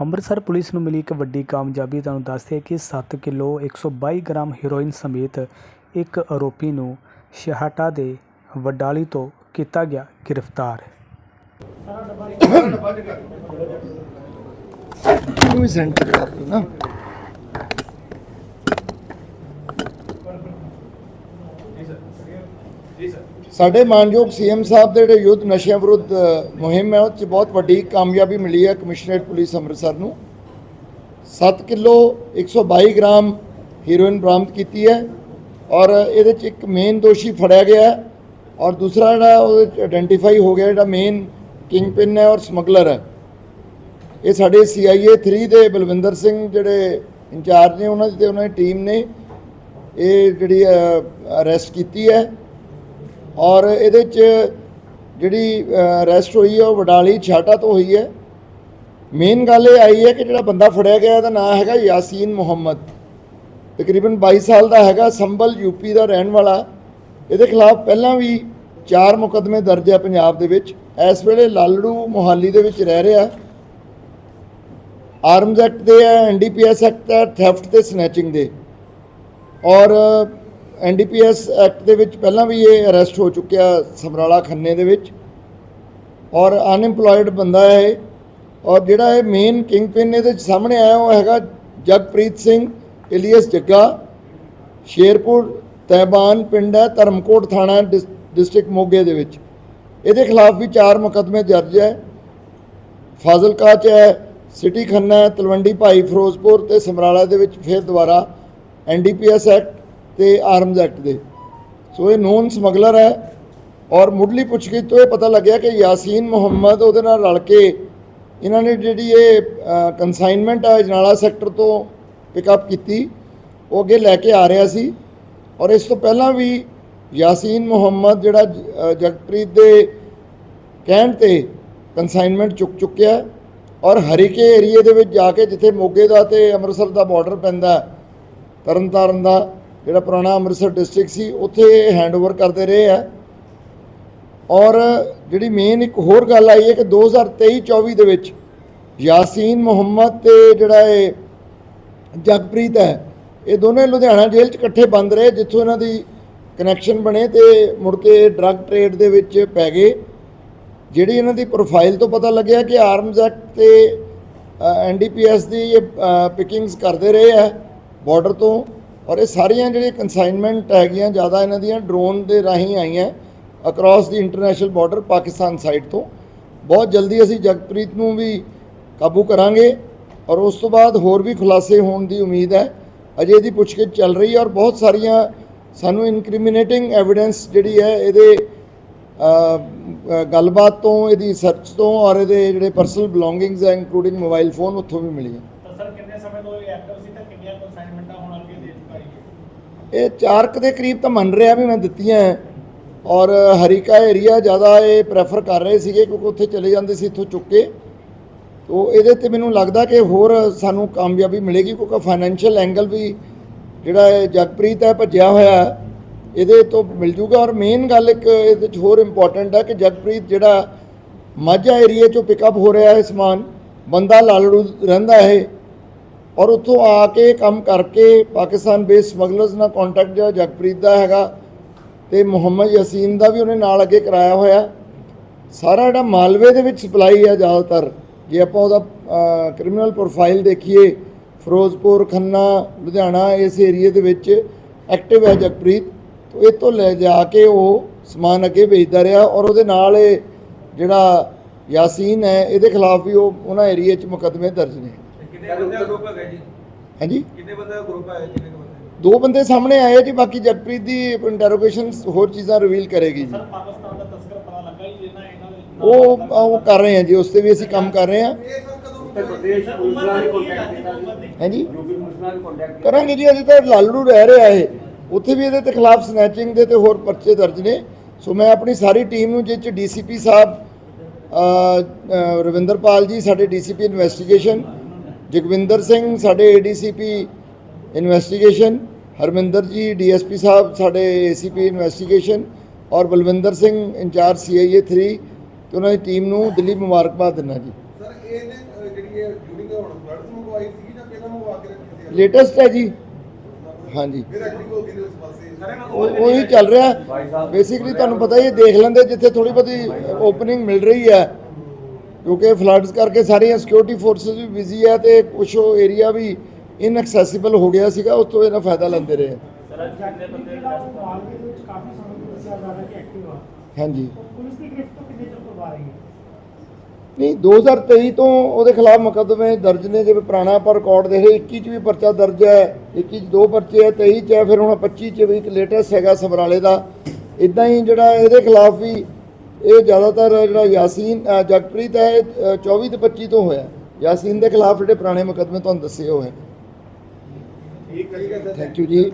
Amritsar police ਨੂੰ ਮਿਲੀ ਇੱਕ ਵੱਡੀ ਕਾਮਯਾਬੀ ਤੁਹਾਨੂੰ ਦੱਸਦੇ ਕਿ 7 ਕਿਲੋ 122 ਗ੍ਰਾਮ ਹੈਰੋਇਨ ਸਮੇਤ ਇੱਕ ਆਰੋਪੀ ਨੂੰ ਛਿਹਾਟਾ ਦੇ ਵਡਾਲੀ ਤੋਂ ਕੀਤਾ ਗਿਆ ਗ੍ਰਿਫਤਾਰ। ਨੂੰ ਵੀ ਸੈਂਟਰ ਕਰ ਦਿਓ ਨਾ। ਸਾਡੇ ਮਾਨਯੋਗ ਸੀਐਮ ਸਾਹਿਬ ਦੇ ਜਿਹੜੇ ਯੁੱਧ ਨਸ਼ਿਆਂ ਵਿਰੁੱਧ ਮੁਹਿੰਮ ਹੈ, ਉਹ 'ਚ ਬਹੁਤ ਵੱਡੀ ਕਾਮਯਾਬੀ ਮਿਲੀ ਹੈ ਕਮਿਸ਼ਨਰੇਟ ਪੁਲਿਸ ਅੰਮ੍ਰਿਤਸਰ ਨੂੰ। 7 ਕਿਲੋ 122 ਗ੍ਰਾਮ ਹੀਰੋਇਨ ਬਰਾਮਦ ਕੀਤੀ ਹੈ ਔਰ ਇਹਦੇ 'ਚ ਇੱਕ ਮੇਨ ਦੋਸ਼ੀ ਫੜਿਆ ਗਿਆ ਔਰ ਦੂਸਰਾ ਜਿਹੜਾ ਉਹਦੇ 'ਚ ਆਇਡੈਂਟੀਫਾਈ ਹੋ ਗਿਆ ਜਿਹੜਾ ਮੇਨ ਕਿੰਗ ਪਿਨ ਹੈ ਔਰ ਸਮਗਲਰ ਹੈ। ਇਹ ਸਾਡੇ CIA 3 ਦੇ ਬਲਵਿੰਦਰ ਸਿੰਘ ਜਿਹੜੇ ਇੰਚਾਰਜ ਨੇ ਉਹਨਾਂ ਦੀ ਤੇ ਉਹਨਾਂ ਦੀ ਟੀਮ ਨੇ ਇਹ ਜਿਹੜੀ ਅਰੈਸਟ ਕੀਤੀ ਹੈ। ਔਰ ਇਹਦੇ ਚ ਜਿਹੜੀ ਅਰੈਸਟ ਹੋਈ ਹੈ, ਉਹ ਵਡਾਲੀ ਛਾਟਾ ਤੋਂ ਹੋਈ ਹੈ। ਮੇਨ ਗੱਲ ਇਹ ਆਈ ਹੈ ਕਿ ਜਿਹੜਾ ਬੰਦਾ ਫੜਿਆ ਗਿਆ ਉਹਦਾ ਨਾਮ ਹੈਗਾ ਯਾਸੀਨ ਮੁਹੰਮਦ। ਤਕਰੀਬਨ 22 ਸਾਲ ਦਾ ਹੈਗਾ, ਸੰਭਲ ਯੂਪੀ ਦਾ ਰਹਿਣ ਵਾਲਾ। ਇਹਦੇ ਖਿਲਾਫ ਪਹਿਲਾਂ ਵੀ ਚਾਰ ਮੁਕੱਦਮੇ ਦਰਜ ਹੈ ਪੰਜਾਬ ਦੇ ਵਿੱਚ। ਇਸ ਵੇਲੇ ਲਾਲੜੂ ਮੋਹਾਲੀ ਦੇ ਵਿੱਚ ਰਹਿ ਰਿਹਾ। ਆਰਮਜ਼ ਐਕਟ ਦੇ ਹੈ ਐਨਡੀਪੀਐਸ ਐਕਟ ਹੈ ਥੈਫਟ ਤੇ ਸਨੈਚਿੰਗ ਦੇ। ਔਰ ਐਨਡੀਪੀਐਸ ਐਕਟ ਦੇ ਵਿੱਚ ਪਹਿਲਾਂ ਵੀ ਇਹ ਅਰੈਸਟ ਹੋ ਚੁੱਕਿਆ ਸਮਰਾਲਾ ਖੰਨੇ ਦੇ ਵਿੱਚ। ਔਰ ਅਨਇੰਪਲੋਇਡ ਬੰਦਾ ਹੈ ਇਹ। ਔਰ ਜਿਹੜਾ ਇਹ ਮੇਨ ਕਿੰਗ ਪਿਨ ਇਹਦੇ 'ਚ ਸਾਹਮਣੇ ਆਇਆ ਉਹ ਹੈਗਾ ਜਗਪ੍ਰੀਤ ਸਿੰਘ ਇਲੀਅਸ ਜੱਗਾ। ਸ਼ੇਰਪੁਰ ਤੈਬਾਨ ਪਿੰਡ ਹੈ, ਧਰਮਕੋਟ ਥਾਣਾ ਡਿਸ- ਡਿਸਟ੍ਰਿਕਟ ਮੋਗੇ ਦੇ ਵਿੱਚ। ਇਹਦੇ ਖਿਲਾਫ ਵੀ ਚਾਰ ਮੁਕੱਦਮੇ ਦਰਜ ਹੈ। ਫਾਜ਼ਿਲਕਾ 'ਚ ਹੈ, ਸਿਟੀ ਖੰਨਾ ਤਲਵੰਡੀ ਭਾਈ ਫਿਰੋਜ਼ਪੁਰ ਤੇ ਸਮਰਾਲਾ ਦੇ ਵਿੱਚ ਫਿਰ ਦੁਬਾਰਾ ਐਨਡੀਪੀਐਸ ਐਕਟ। ਤੇ ਆਰਮਜ਼ ਐਕਟ ਦੇ। ਸੋ ਇਹ ਨੋਨ ਸਮਗਲਰ ਹੈ ਔਰ ਮੁੱਢਲੀ ਪੁੱਛਗਿੱਛ ਤੋਂ ਇਹ ਪਤਾ ਲੱਗਿਆ ਕਿ ਯਾਸੀਨ ਮੁਹੰਮਦ ਉਹਦੇ ਨਾਲ ਰਲ ਕੇ ਇਹਨਾਂ ਨੇ ਜਿਹੜੀ ਇਹ ਕਨਸਾਈਨਮੈਂਟ ਹੈ ਜਨਾਲਾ ਸੈਕਟਰ ਤੋਂ ਪਿਕਅਪ ਕੀਤੀ। ਉਹ ਅੱਗੇ ਲੈ ਕੇ ਆ ਰਿਹਾ ਸੀ ਔਰ ਇਸ ਤੋਂ ਪਹਿਲਾਂ ਵੀ ਯਾਸੀਨ ਮੁਹੰਮਦ ਜਿਹੜਾ ਜਗਪ੍ਰੀਤ ਦੇ ਕਹਿਣ ਤੇ ਕਨਸਾਈਨਮੈਂਟ ਚੁੱਕ ਚੁੱਕਿਆ ਔਰ ਹਰੀਕੇ ਏਰੀਏ ਦੇ ਵਿੱਚ ਜਾ ਕੇ ਜਿੱਥੇ ਮੋਗੇ ਦਾ ਤੇ ਅੰਮ੍ਰਿਤਸਰ ਦਾ ਬਾਰਡਰ ਪੈਂਦਾ ਹੈ, ਤਰਨਤਾਰਨ ਦਾ ਜਿਹੜਾ ਪੁਰਾਣਾ ਅੰਮ੍ਰਿਤਸਰ ਡਿਸਟ੍ਰਿਕਟ ਸੀ, ਉੱਥੇ ਹੈਂਡਓਵਰ ਕਰਦੇ ਰਹੇ ਆ। ਔਰ ਜਿਹੜੀ ਮੇਨ ਇੱਕ ਹੋਰ ਗੱਲ ਆਈ ਹੈ ਕਿ 2023-24 ਦੇ ਵਿੱਚ ਯਾਸੀਨ ਮੁਹੰਮਦ ਤੇ ਜਿਹੜਾ ਇਹ ਜਗਪ੍ਰੀਤ ਹੈ, ਇਹ ਦੋਨੇ ਲੁਧਿਆਣਾ ਜੇਲ੍ਹ 'ਚ ਇਕੱਠੇ ਬੰਦ ਰਹੇ, ਜਿੱਥੋਂ ਇਹਨਾਂ ਦੀ ਕਨੈਕਸ਼ਨ ਬਣੇ ਤੇ ਮੁੜ ਕੇ ਡਰੱਗ ਟ੍ਰੇਡ ਦੇ ਵਿੱਚ ਪੈ ਗਏ। ਜਿਹੜੀ ਇਹਨਾਂ ਦੀ ਪ੍ਰੋਫਾਈਲ ਤੋਂ ਪਤਾ ਲੱਗਿਆ ਕਿ ਆਰਮਜ਼ ਐਕਟ ਤੇ ਐਨਡੀਪੀਐਸ ਦੀ ਇਹ ਪਿਕਿੰਗਸ ਕਰਦੇ ਰਹੇ ਆ ਬਾਰਡਰ ਤੋਂ। ਔਰ ਇਹ ਸਾਰੀਆਂ ਜਿਹੜੀਆਂ ਕਨਸਾਈਨਮੈਂਟ ਹੈਗੀਆਂ, ਜ਼ਿਆਦਾ ਇਹਨਾਂ ਦੀਆਂ ਡਰੋਨ ਦੇ ਰਾਹੀਂ ਆਈਆਂ ਅਕ੍ਰੋਸ ਦੀ ਇੰਟਰਨੈਸ਼ਨਲ ਬਾਰਡਰ ਪਾਕਿਸਤਾਨ ਸਾਈਡ ਤੋਂ। ਬਹੁਤ ਜਲਦੀ ਅਸੀਂ ਜਗਪ੍ਰੀਤ ਨੂੰ ਵੀ ਕਾਬੂ ਕਰਾਂਗੇ ਔਰ ਉਸ ਤੋਂ ਬਾਅਦ ਹੋਰ ਵੀ ਖੁਲਾਸੇ ਹੋਣ ਦੀ ਉਮੀਦ ਹੈ। ਅਜੇ ਇਹਦੀ ਪੁੱਛਗਿੱਛ ਚੱਲ ਰਹੀ ਹੈ ਔਰ ਬਹੁਤ ਸਾਰੀਆਂ ਸਾਨੂੰ ਇਨਕ੍ਰਿਮੀਨੇਟਿੰਗ ਐਵੀਡੈਂਸ ਜਿਹੜੀ ਹੈ ਇਹਦੇ ਗੱਲਬਾਤ ਤੋਂ, ਇਹਦੀ ਸਰਚ ਤੋਂ ਔਰ ਇਹਦੇ ਜਿਹੜੇ ਪਰਸਨਲ ਬਿਲੋਂਗਿੰਗਸ ਹੈ ਇਨਕਲੂਡਿੰਗ ਮੋਬਾਈਲ ਫੋਨ ਉੱਥੋਂ ਵੀ ਮਿਲੀ ਹੈ ਸਰ ਕਿੰਨੇ ਸਮੇਂ ਤੋਂ ਇਹ ਐਕਟਿਵ ਸੀ ਤਾਂ ਕਿੰਨੀਆਂ ਕਨਸਾਈਨਮੈਂਟਾਂ ਹੁਣ ਅੱਗੇ ਦੇ ਚੁੱਕਾ ਹੈ ਇਹ ਚਾਰਕ ਦੇ ਕਰੀਬ ਤਾਂ ਮੰਨ ਰਿਹਾ ਵੀ ਮੈਂ ਦਿੱਤੀਆਂ ਔਰ ਹਰੀਕਾ ਏਰੀਆ ਜ਼ਿਆਦਾ ਇਹ ਪ੍ਰੈਫਰ ਕਰ ਰਹੇ ਸੀਗੇ ਕਿਉਂਕਿ ਉੱਥੇ ਚਲੇ ਜਾਂਦੇ ਸੀ ਇੱਥੋਂ ਚੁੱਕ ਕੇ। ਤੋ ਇਹਦੇ ਤੇ ਮੈਨੂੰ ਲੱਗਦਾ ਕਿ ਹੋਰ ਸਾਨੂੰ ਕਾਮਯਾਬੀ ਮਿਲੇਗੀ ਕਿਉਂਕਿ ਫਾਈਨੈਂਸ਼ੀਅਲ ਐਂਗਲ ਵੀ ਜਿਹੜਾ ਇਹ ਜਗਪ੍ਰੀਤ ਹੈ, ਭੱਜਿਆ ਹੋਇਆ, ਇਹਦੇ ਤੋਂ ਮਿਲ ਜੂਗਾ। ਔਰ ਮੇਨ ਗੱਲ ਇੱਕ ਇਹਦੇ ਚ ਹੋਰ ਇੰਪੋਰਟੈਂਟ ਹੈ ਕਿ ਜਗਪ੍ਰੀਤ ਜਿਹੜਾ ਮਾਝਾ ਏਰੀਆ ਚੋਂ ਪਿਕਅਪ ਹੋ ਰਿਹਾ ਹੈ ਸਮਾਨ, ਬੰਦਾ ਲਾਲੜੂ ਰਹਿੰਦਾ ਹੈ ਔਰ ਉੱਥੋਂ ਆ ਕੇ ਕੰਮ ਕਰਕੇ ਪਾਕਿਸਤਾਨ ਬੇਸ ਸਮਗਲਰਸ ਨਾਲ ਕੰਟੈਕਟ ਜਿਹੜਾ ਜਗਪ੍ਰੀਤ ਦਾ ਹੈਗਾ ਤੇ ਮੁਹੰਮਦ ਯਸੀਨ ਦਾ ਵੀ ਉਹਨੇ ਨਾਲ ਅੱਗੇ ਕਰਾਇਆ ਹੋਇਆ। ਸਾਰਾ ਜਿਹੜਾ ਮਾਲਵੇ ਦੇ ਵਿੱਚ ਸਪਲਾਈ ਹੈ ਜ਼ਿਆਦਾਤਰ, ਜੇ ਆਪਾਂ ਉਹਦਾ ਕ੍ਰਿਮੀਨਲ ਪ੍ਰੋਫਾਈਲ ਦੇਖੀਏ, ਫਿਰੋਜ਼ਪੁਰ, ਖੰਨਾ, ਲੁਧਿਆਣਾ, ਇਸ ਏਰੀਏ ਦੇ ਵਿੱਚ ਐਕਟਿਵ ਹੈ ਜਗਪ੍ਰੀਤ। ਤੋਂ ਇਹ ਤੋਂ ਲੈ ਜਾ ਕੇ ਉਹ ਸਮਾਨ ਅੱਗੇ ਵੇਚਦਾ ਰਿਹਾ ਔਰ ਉਹਦੇ ਨਾਲ ਇਹ ਜਿਹੜਾ ਯਾਸੀਨ ਹੈ, ਇਹਦੇ ਖਿਲਾਫ ਵੀ ਉਹ ਉਹਨਾਂ ਏਰੀਏ 'ਚ ਮੁਕੱਦਮੇ ਦਰਜ ਨੇ। ਕਿੰਨੇ ਬੰਦੇ ਦਾ ਗਰੁੱਪ ਹੈਗਾ ਜੀ? ਹਾਂਜੀ? ਕਿੰਨੇ ਬੰਦੇ ਦਾ ਗਰੁੱਪ ਹੈ ਕਿੰਨੇ ਕੁ ਬੰਦੇ? ਦੋ ਬੰਦੇ ਸਾਹਮਣੇ ਆਏ ਆ ਜੀ ਬਾਕੀ ਜਗਪ੍ਰੀਤ ਦੀ ਇੰਟਰੋਗੇਸ਼ਨ ਹੋਰ ਚੀਜ਼ਾਂ ਰਿਵੀਲ ਕਰੇਗੀ ਜੀ। ਸਰ ਪਾਕਿਸਤਾਨ ਦਾ ਤਸਕਰ ਪਤਾ ਲੱਗਾ ਹੀ ਜਿਹਨਾਂ ਇਹਨਾਂ ਦੇ ਉਹ ਉਹ ਕਰ ਰਹੇ ਹਾਂ ਜੀ ਉਸ ਤੇ ਵੀ ਅਸੀਂ ਕੰਮ ਕਰ ਰਹੇ ਹਾਂ ਉੱਤਰ ਪ੍ਰਦੇਸ਼ ਪੁਲਿਸ ਨਾਲ ਕੰਟੈਕਟ ਕੀਤਾ ਜੀ? ਹਾਂਜੀ? ਯੂਪੀ ਪੁਲਿਸ ਨਾਲ ਕੰਟੈਕਟ ਕਰਾਂਗੇ ਜੀ ਅਜੇ ਤਾਂ ਲਾਲੜੂ ਰਹਿ ਰਿਹਾ ਇਹ। ਉੱਥੇ ਵੀ ਇਹਦੇ ਤੇ ਖਿਲਾਫ ਸਨੈਚਿੰਗ ਦੇ ਤੇ ਹੋਰ ਪਰਚੇ ਦਰਜ ਨੇ। ਸੋ ਮੈਂ ਆਪਣੀ ਸਾਰੀ ਟੀਮ ਨੂੰ ਜਿਹ ਚ ਡੀਸੀਪੀ ਸਾਹਿਬ ਅ, ਅ, ਰਵਿੰਦਰਪਾਲ ਜੀ ਸਾਡੇ ਡੀਸੀਪੀ ਇਨਵੈਸਟੀਗੇਸ਼ਨ ਜਗਵਿੰਦਰ ਸਿੰਘ ਸਾਡੇ ਏਡੀਸੀਪੀ ਇਨਵੈਸਟੀਗੇਸ਼ਨ ਹਰਮਿੰਦਰ ਜੀ ਡੀਐਸਪੀ ਸਾਹਿਬ ਸਾਡੇ ਏਸੀਪੀ ਇਨਵੈਸਟੀਗੇਸ਼ਨ ਔਰ ਬਲਵਿੰਦਰ ਸਿੰਘ ਇੰਚਾਰਜ ਸੀਆਈਏ 3 ਤੇ ਉਹਨਾਂ ਦੀ ਟੀਮ ਨੂੰ ਦਿੱਲੀ ਮੁਬਾਰਕਬਾਦ ਦਿੰਦਾ ਜੀ। ਸਰ ਇਹਨੇ ਅਹ, ਜਿਹੜੀ ਇਹ ਜੂਡਿੰਗ ਹੁਣ ਫਲੱਡਸ ਮੰਗਵਾਈ ਸੀ ਜਾਂ ਪਹਿਲਾਂ ਮੰਗਵਾ ਕੇ ਰੱਖੀ ਸੀ? ਲੇਟੈਸਟ ਹੈ ਜੀ। ਹਾਂਜੀ। ਉਹ ਚੱਲ ਰਿਹਾ। ਬੇਸਿਕਲੀ ਤੁਹਾਨੂੰ ਪਤਾ ਹੀ ਹੈ ਦੇਖ ਲੈਂਦੇ ਜਿੱਥੇ ਥੋੜੀ ਬਹੁਤੀ ਓਪਨਿੰਗ ਮਿਲ ਰਹੀ ਹੈ। ਕਿਉਂਕਿ ਫਲੱਡਸ ਕਰਕੇ ਸਾਰੀਆਂ ਸਿਕਿਉਰਿਟੀ ਫੋਰਸਸ ਵੀ ਬਿਜ਼ੀ ਹੈ ਤੇ ਕੁਛ ਉਹ ਏਰੀਆ ਵੀ ਇਨਐਕਸੈਸਿਬਲ ਹੋ ਗਿਆ ਸੀਗਾ ਉਸ ਤੋਂ ਇਹਨਾਂ ਫਾਇਦਾ ਲੈਂਦੇ ਰਹੇ। ਦੇ ਹਾਂਜੀ। ਦੀ ਨਹੀਂ 2023 ਤੋਂ ਉਹਦੇ ਖਿਲਾਫ ਮੁਕੱਦਮੇ ਦਰਜ ਨੇ ਜਿਵੇਂ ਪੁਰਾਣਾ ਆਪਾਂ ਰਿਕਾਰਡ ਦੇਖੇ 21 ਚ ਵੀ ਪਰਚਾ ਦਰਜ ਹੈ 21 ਚ ਦੋ ਪਰਚੇ ਹੈ 23 ਚ ਹੈ ਫਿਰ ਹੁਣ 25 ਚ ਵੀ ਇੱਕ ਲੇਟੈਸਟ ਹੈਗਾ ਸਮਰਾਲੇ ਦਾ। ਇਦਾਂ ਹੀ ਜਿਹੜਾ ਇਹਦੇ ਖਿਲਾਫ ਵੀ ਇਹ ਜ਼ਿਆਦਾਤਰ ਜਿਹੜਾ ਯਾਸੀਨ ਜਗਪ੍ਰੀਤ ਹੈ ਇਹ, ਅ, 24 ਤੇ 25 ਤੋਂ ਹੋਇਆ। ਯਾਸੀਨ ਦੇ ਖਿਲਾਫ ਜਿਹੜੇ ਪੁਰਾਣੇ ਮੁਕੱਦਮੇ ਤੁਹਾਨੂੰ ਦੱਸੇ ਹੋਏ। ਠੀਕ ਹੈ ਸਰ ਥੈਂਕ ਯੂ ਜੀ।